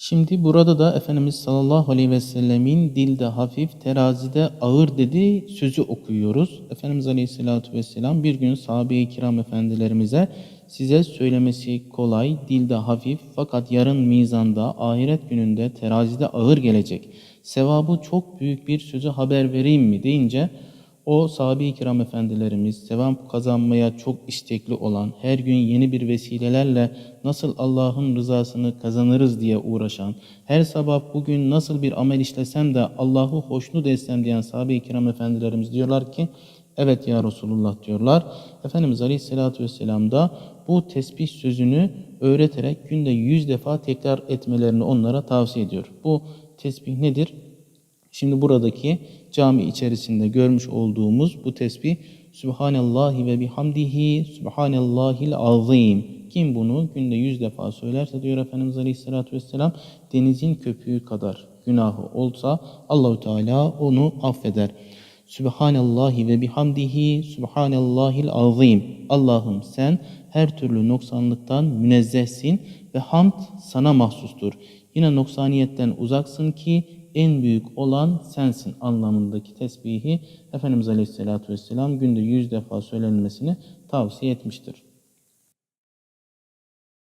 Şimdi burada da Efendimiz sallallahu aleyhi ve sellemin dilde hafif, terazide ağır dediği sözü okuyoruz. Efendimiz aleyhissalatu vesselam bir gün sahabe-i kiram efendilerimize size söylemesi kolay, dilde hafif fakat yarın mizanda, ahiret gününde terazide ağır gelecek. Sevabı çok büyük bir sözü haber vereyim mi deyince o sahabe-i kiram efendilerimiz sevap kazanmaya çok istekli olan, her gün yeni bir vesilelerle nasıl Allah'ın rızasını kazanırız diye uğraşan, her sabah bugün nasıl bir amel işlesem de Allah'ı hoşnut etsem diyen sahabe-i kiram efendilerimiz diyorlar ki, evet ya Resulullah diyorlar. Efendimiz Aleyhisselatü Vesselam da bu tesbih sözünü öğreterek günde yüz defa tekrar etmelerini onlara tavsiye ediyor. Bu tesbih nedir? Şimdi buradaki cami içerisinde görmüş olduğumuz bu tesbih Sübhanallahi ve bihamdihi Sübhanallahil azim. Kim bunu günde yüz defa söylerse diyor Efendimiz Aleyhisselatü Vesselam denizin köpüğü kadar günahı olsa Allahu Teala onu affeder. Sübhanallahi ve bihamdihi Sübhanallahil azim. Allah'ım sen her türlü noksanlıktan münezzehsin ve hamd sana mahsustur. Yine noksaniyetten uzaksın ki en büyük olan sensin anlamındaki tesbihi Efendimiz Aleyhisselatü Vesselam günde yüz defa söylenmesini tavsiye etmiştir.